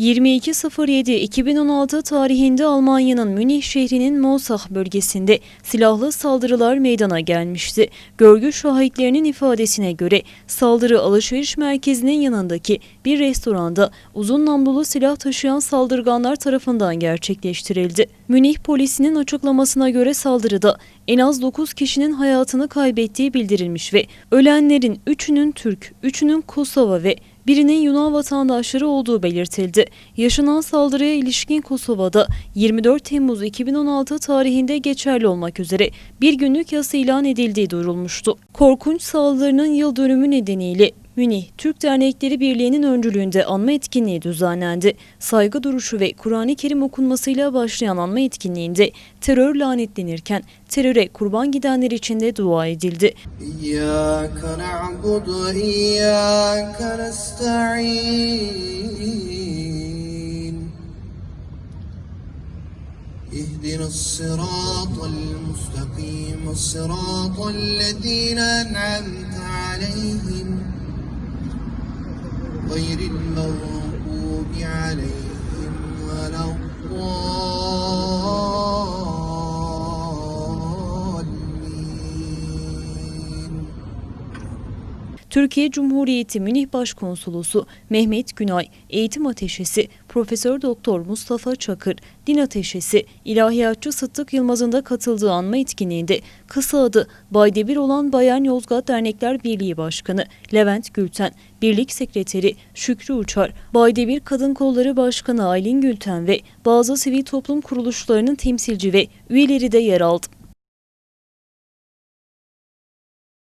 22.07.2016 tarihinde Almanya'nın Münih şehrinin Mosach bölgesinde silahlı saldırılar meydana gelmişti. Görgü şahitlerinin ifadesine göre saldırı alışveriş merkezinin yanındaki bir restoranda uzun namlulu silah taşıyan saldırganlar tarafından gerçekleştirildi. Münih polisinin açıklamasına göre saldırıda en az 9 kişinin hayatını kaybettiği bildirilmiş ve ölenlerin 3'ünün Türk, 3'ünün Kosova ve birinin Yunan vatandaşları olduğu belirtildi. Yaşanan saldırıya ilişkin Kosova'da 24 Temmuz 2016 tarihinde geçerli olmak üzere bir günlük yasa ilan edildiği duyurulmuştu. Korkunç saldırının yıl dönümü nedeniyle Münih Türk Dernekleri Birliği'nin öncülüğünde anma etkinliği düzenlendi. Saygı duruşu ve Kur'an-ı Kerim okunmasıyla başlayan anma etkinliğinde terör lanetlenirken teröre kurban gidenler için de dua edildi. إياك نعبد وإياك نستعين اهدنا الصراط المستقيم الصراط الذين أنعمت عليهم غير المغضوب Türkiye Cumhuriyeti Münih Başkonsolosu Mehmet Günay, Eğitim Ateşesi Profesör Doktor Mustafa Çakır, Din Ateşesi İlahiyatçı Sıddık Yılmaz'ın da katıldığı anma etkinliğinde kısa adı Baydebir olan Bayan Yozgat Dernekler Birliği Başkanı Levent Gülten, Birlik Sekreteri Şükrü Uçar, Baydebir Kadın Kolları Başkanı Aylin Gülten ve bazı sivil toplum kuruluşlarının temsilci ve üyeleri de yer aldı.